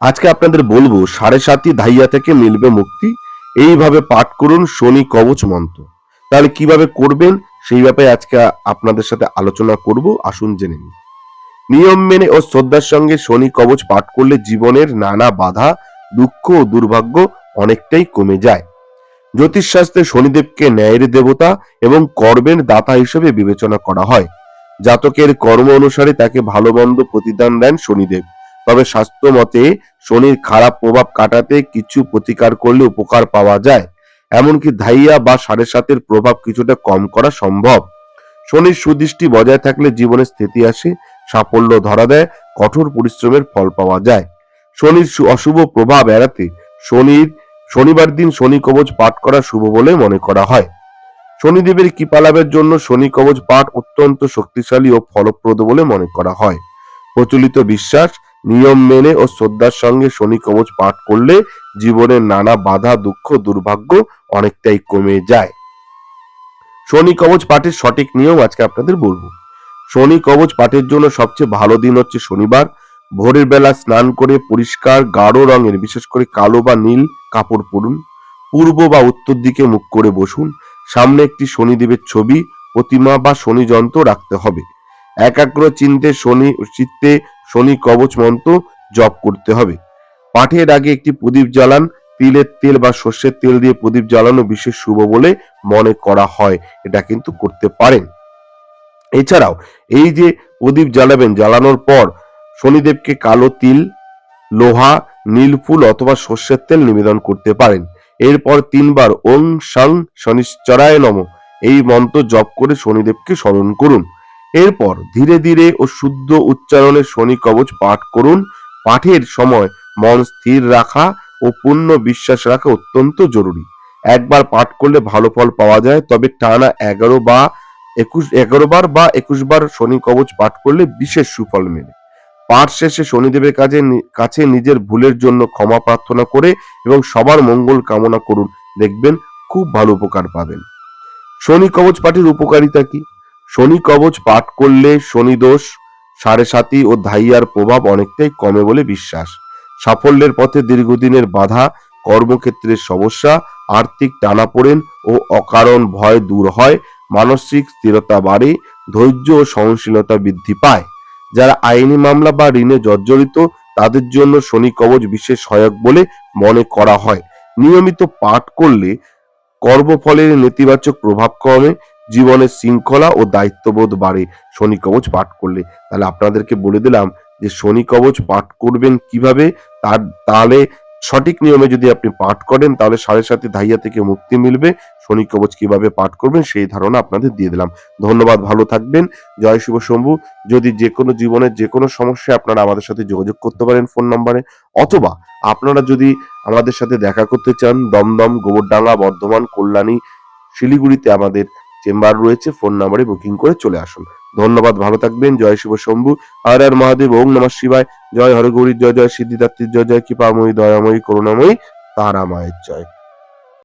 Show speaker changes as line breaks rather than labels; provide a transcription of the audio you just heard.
আজকে আপনাদের বলব, সাড়ে সাতই ধাইয়া থেকে মিলবে মুক্তি। এইভাবে পাঠ করুন, শনি কবচ মন্ত্র। তাহলে কীভাবে করবেন, সেই ব্যাপারে আজকে আপনাদের সাথে আলোচনা করব, আসুন জেনে নিন নিয়ম মেনে ও শ্রদ্ধার সঙ্গে শনি কবচ পাঠ করলে জীবনের নানা বাধা, দুঃখ ও দুর্ভাগ্য অনেকটাই কমে যায়। জ্যোতিষশাস্ত্রে শনিদেবকে ন্যায়ের দেবতা এবং কর্মের দাতা হিসেবে বিবেচনা করা হয়। জাতকের কর্ম অনুসারে তাকে ভালো মন্দ প্রতিদান দেন শনিদেব। তবে স্বাস্থ্য মতে শনির খারাপ প্রভাব কাটাতে কিছু প্রতিকার করলে উপকার পাওয়া যায়। এমনকি ধাইয়া বা সাড়ে সাতের প্রভাব কিছুটা কম করা সম্ভব। শনির সুদৃষ্টি বজায় থাকলে জীবনে স্থিতি আসে, সাফল্য ধরা দেয়, কঠোর পরিশ্রমের ফল পাওয়া যায়। শনির অশুভ প্রভাব এড়াতে শনির, শনিবার দিন শনি কবচ পাঠ করা শুভ বলে মনে করা হয়। শনিদেবের কৃপা লাভের জন্য শনি কবচ পাঠ অত্যন্ত শক্তিশালী ও ফলপ্রদ বলে মনে করা হয়। প্রচলিত বিশ্বাস নিয়ম মেনে ও শ্রদ্ধার সঙ্গে শনি কবচ পাঠ করলে জীবনের নানা বাধা, দুঃখ, দুর্ভাগ্য অনেকটাই কমে যায়। শনি কবচ পাঠের সঠিক নিয়ম আজকে আপনাদের বলব। শনি কবচ পাঠের জন্য সবচেয়ে ভালো দিন হচ্ছে শনিবার। ভোরের বেলা স্নান করে পরিষ্কার গাঢ় রঙের, বিশেষ করে কালো বা নীল কাপড় পরুন। পূর্ব বা উত্তর দিকে মুখ করে বসুন। সামনে একটি শনিদেবের ছবি, প্রতিমা বা শনি যন্ত্র রাখতে হবে। একাগ্র চিন্তে শনি, চিত্তে শনি কবচ মন্ত্র জপ করতে হবে। পাঠের আগে একটি প্রদীপ জ্বালান, তিলের তেল বা সর্ষের তেল দিয়ে প্রদীপ জ্বালানো বিশেষ শুভ বলে মনে করা হয়, এটা কিন্তু করতে পারেন। এছাড়াও, এই যে প্রদীপ জ্বালাবেন, জ্বালানোর পর শনিদেবকে কালো তিল, লোহা, নীল ফুল অথবা সর্ষের তেল নিবেদন করতে পারেন। এরপর তিনবার ওং সাং শনিশ্চরায় নম। এই মন্ত্র জপ করে শনিদেবকে স্মরণ করুন। এরপর ধীরে ধীরে ও শুদ্ধ উচ্চারণে শনি কবচ পাঠ করুন। পাঠের সময় মন স্থির রাখা ও পূর্ণ বিশ্বাস রাখা অত্যন্ত জরুরি। একবার পাঠ করলে ভালো ফল পাওয়া যায়, তবে টানা এগারো বা একুশ, এগারো বার বা একুশ বার শনি কবচ পাঠ করলে বিশেষ সুফল মেলে। পাঠ শেষে শনিদেবের কাছে কাছে নিজের ভুলের জন্য ক্ষমা প্রার্থনা করে এবং সবার মঙ্গল কামনা করুন। দেখবেন খুব ভালো উপকার পাবেন। শনি কবচ পাঠের উপকারিতা কি? শনি কবচ পাঠ করলে শনি দোষ, সাড়ে সাতি ও ধাইয়ার প্রভাব অনেকটাই কমে বলে বিশ্বাস। সাফল্যের পথে দীর্ঘদিনের বাধা, কর্মক্ষেত্রের সমস্যা, আর্থিক টানাপোড়েন ও অকারণ ভয় দূর হয়, মানসিক স্থিরতা বাড়ে, ধৈর্য ও সহনশীলতা বৃদ্ধি পায়। যারা আইনি মামলা বা ঋণে জর্জরিত, তাদের জন্য শনি কবচ বিশেষ সহায়ক বলে মনে করা হয়। নিয়মিত পাঠ করলে কর্মফলের নেতিবাচক প্রভাব কমে জীবনের শৃঙ্খলা ও দায়িত্ববোধ বাড়ে। শনি কবচ পাঠ করলে। তাহলে আপনাদেরকে বলে দিলাম যে, শনি কবচ পাঠ করবেন কীভাবে? তার, তাহলে সঠিক নিয়মে যদি আপনি পাঠ করেন, তাহলে সাড়ে সাথে ধাইয়া থেকে মুক্তি মিলবে। শনি কবচ কীভাবে পাঠ করবেন, সেই ধারণা আপনাদের দিয়ে দিলাম। ধন্যবাদ, ভালো থাকবেন। জয় শিব শম্ভু। যদি যে কোনো জীবনের যে কোনো সমস্যায় আপনারা আমাদের সাথে যোগাযোগ করতে পারেন ফোন নম্বরে, অথবা আপনারা যদি আমাদের সাথে দেখা করতে চান, দমদম, গোবরডাঙ্গা, বর্ধমান, কল্যাণী, শিলিগুড়িতে আমাদের চেম্বার রয়েছে, ফোন নাম্বারে বুকিং করে চলে আসুন। ধন্যবাদ, ভালো থাকবেন, জয় শিব শম্ভু। আর আর মহাদেব, ওম নমঃ শিবায়। জয় হরগৌরীর জয় জয় সিদ্ধিদাত্রীর জয় জয় কৃপাময়ী, দয়াময়ী, করুণাময়ী তারা মায়ের জয়।